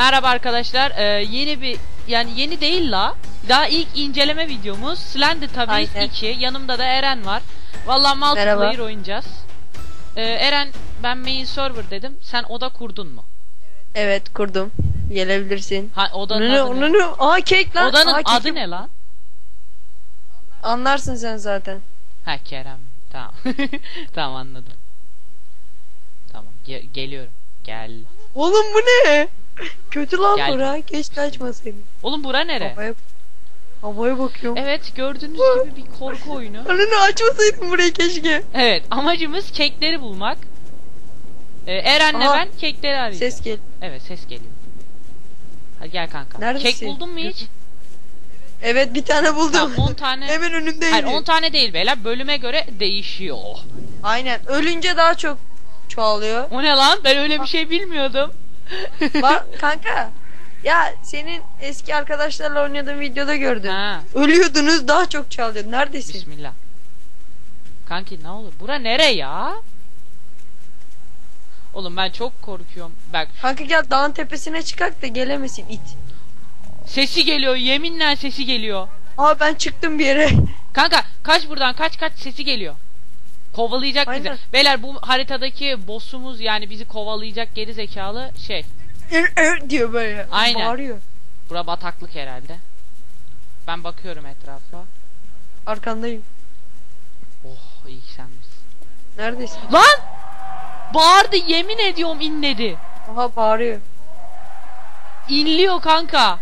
Merhaba arkadaşlar. Ee, yeni bir yani yeni değil la. Daha ilk inceleme videomuz Slendytubbies Aynen. 2. Yanımda da Eren var. Vallahi multiplayer oynayacağız. Ee, Eren ben main server dedim. Sen oda kurdun mu? Evet kurdum. Gelebilirsin. Ha odanın ne? adı ne? Aa kek lan. Odanın Aa, kekim. adı ne lan? Anlarsın sen zaten. Ha Kerem. Tamam. tamam anladım. Tamam ge- geliyorum. Gel. Oğlum bu ne? Kötü lan Gel. bura. Keşke açmasaydın. Oğlum bura nere? Havaya, havaya bakıyorum. Evet gördüğünüz gibi bir korku oyunu. Ananı açmasaydın burayı keşke. Evet amacımız kekleri bulmak. Ee, Eren'le Aha. ben kekleri arayacağız. Ses gel. Evet ses geliyor. Hadi gel kanka. Neredesin? Kek buldun mu hiç? Evet bir tane buldum. Tamam 10 tane. Hemen önümdeydi. Hayır 10 tane değil beyler. Bölüme göre değişiyor. Aynen. Ölünce daha çok çoğalıyor. O ne lan? Ben öyle bir şey bilmiyordum. Var kanka. Ya senin eski arkadaşlarla oynadığın videoda gördüm. ha, Ölüyordunuz daha çok çoğalıyor. Neredesin? bismillah. Kanki ne olur? Bura nere ya? Oğlum ben çok korkuyorum. Bak Kanka gel dağın tepesine çıkak da gelemesin it. sesi geliyor. Yeminle sesi geliyor. Aa ben çıktım bir yere. Kanka kaç buradan kaç kaç sesi geliyor. Kovalayacak Aynen. bizi. Beyler bu haritadaki boss'umuz yani bizi kovalayacak geri zekalı şey. Diyor böyle. Aynen. Bağırıyor. Bura bataklık herhalde. Ben bakıyorum etrafa. Arkandayım. Oh iyi ki sen misin. Neredesin? Lan! Bağırdı yemin ediyorum inledi. Aha bağırıyor. İnliyor kanka.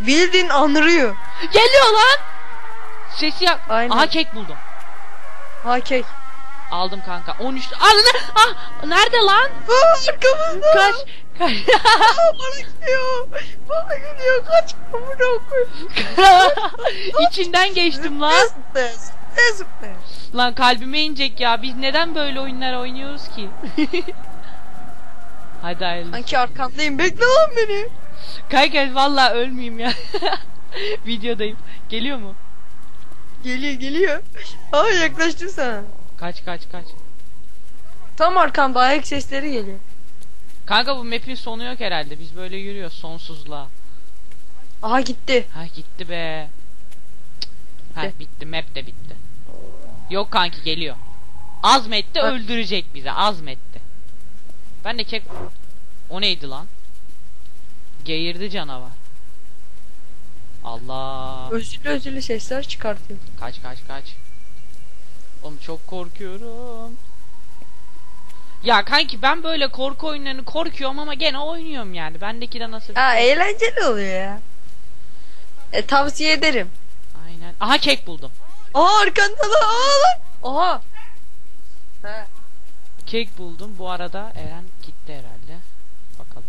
Bildiğin anırıyor. Geliyor lan! Sesi yak. Aynen. Aha kek buldum. Ha kek. Aldım kanka. 13. Anne! Ah! Nerede lan? Arkamızda. Kaç. Kaç. Bana gidiyor. Bana gidiyor. Kaç. Amına koyayım. İçinden geçtim lan. Lan kalbime inecek ya. Biz neden böyle oyunlar oynuyoruz ki? Hadi hayırlısı. Sanki arkandayım. Bekle lan beni. Kanka valla ölmeyeyim ya. Videodayım. Geliyor mu? Geliyor geliyor. Aa yaklaştım sana. Kaç kaç kaç. Tam arkamda ayak sesleri geliyor. Kanka bu map'in sonu yok herhalde. Biz böyle yürüyoruz sonsuzluğa. Aha gitti. Ha gitti be. Ha Bitti. bitti. Map de bitti. Yok kanki geliyor. Azmetti Ha. öldürecek bizi. Azmetti. Ben de kek... O neydi lan? Geğirdi canavar. Allah. Özürlü özürlü sesler çıkartıyor. Kaç kaç kaç. Oğlum çok korkuyorum. Ya kanki ben böyle korku oyunlarını korkuyorum ama gene oynuyorum yani. Bendeki de nasıl şey? eğlenceli oluyor ya. E, tavsiye ederim. Aynen. Aha kek buldum. Aa arkanda lan. Aa lan. Aha. Ha. Kek buldum. Bu arada Eren gitti herhalde. Bakalım.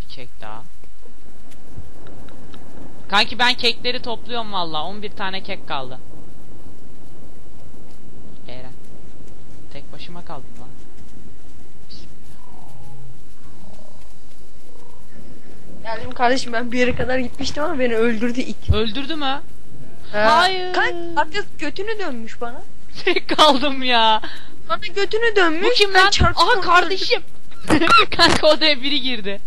Bir kek daha. Kanki ben kekleri topluyorum valla. 11 tane kek kaldı. Eren. Tek başıma kaldım lan. Geldim kardeşim ben bir yere kadar gitmiştim ama beni öldürdü it. Öldürdü mü? Ha. Hayır. Kanka arkası götünü dönmüş bana. Tek kaldım ya. Bana götünü dönmüş. Bu kim ben lan? Aha kardeşim. Kanka odaya biri girdi.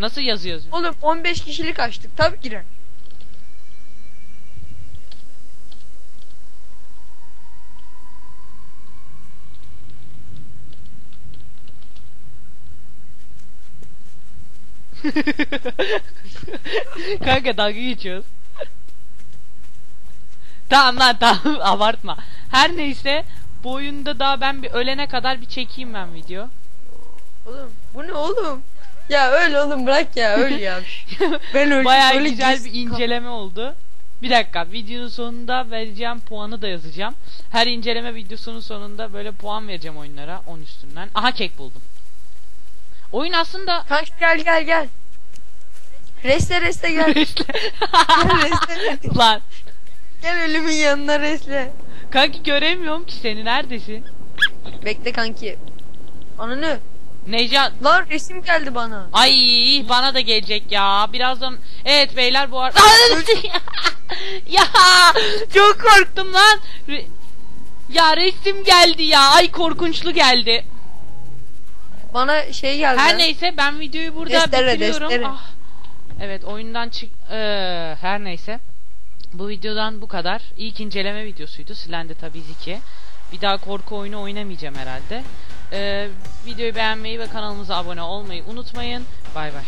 Nasıl yazıyoruz? Oğlum 15 kişilik açtık tabii girer. Kanka dalga geçiyoruz. tamam lan tamam abartma. Her neyse bu oyunda daha ben bir ölene kadar bir çekeyim ben video. Oğlum bu ne oğlum? Ya öl oğlum bırak ya öl ya. ben öldüm. Bayağı öyle güzel bir inceleme oldu. Bir dakika videonun sonunda vereceğim puanı da yazacağım. Her inceleme videosunun sonunda böyle puan vereceğim oyunlara 10 üstünden. Aha kek buldum. Oyun aslında Kanka gel gel gel. Reste reste gel. gel reste. lan Gel ölümün yanına resle. kanki göremiyorum ki seni neredesin? Bekle kanki. Ananı. Necat Lan resim geldi bana. Ay bana da gelecek ya. Birazdan evet beyler bu arada ya çok korktum lan. Re- ya resim geldi ya. Ay korkunçlu geldi. bana şey geldi. Her neyse ben videoyu burada Destere, bitiriyorum. destere. Ah. Evet oyundan çık Ee, her neyse. Bu videodan bu kadar. İlk inceleme videosuydu. Silendi tabii 2. Bir daha korku oyunu oynamayacağım herhalde. Ee, videoyu beğenmeyi ve kanalımıza abone olmayı unutmayın. Bay bay.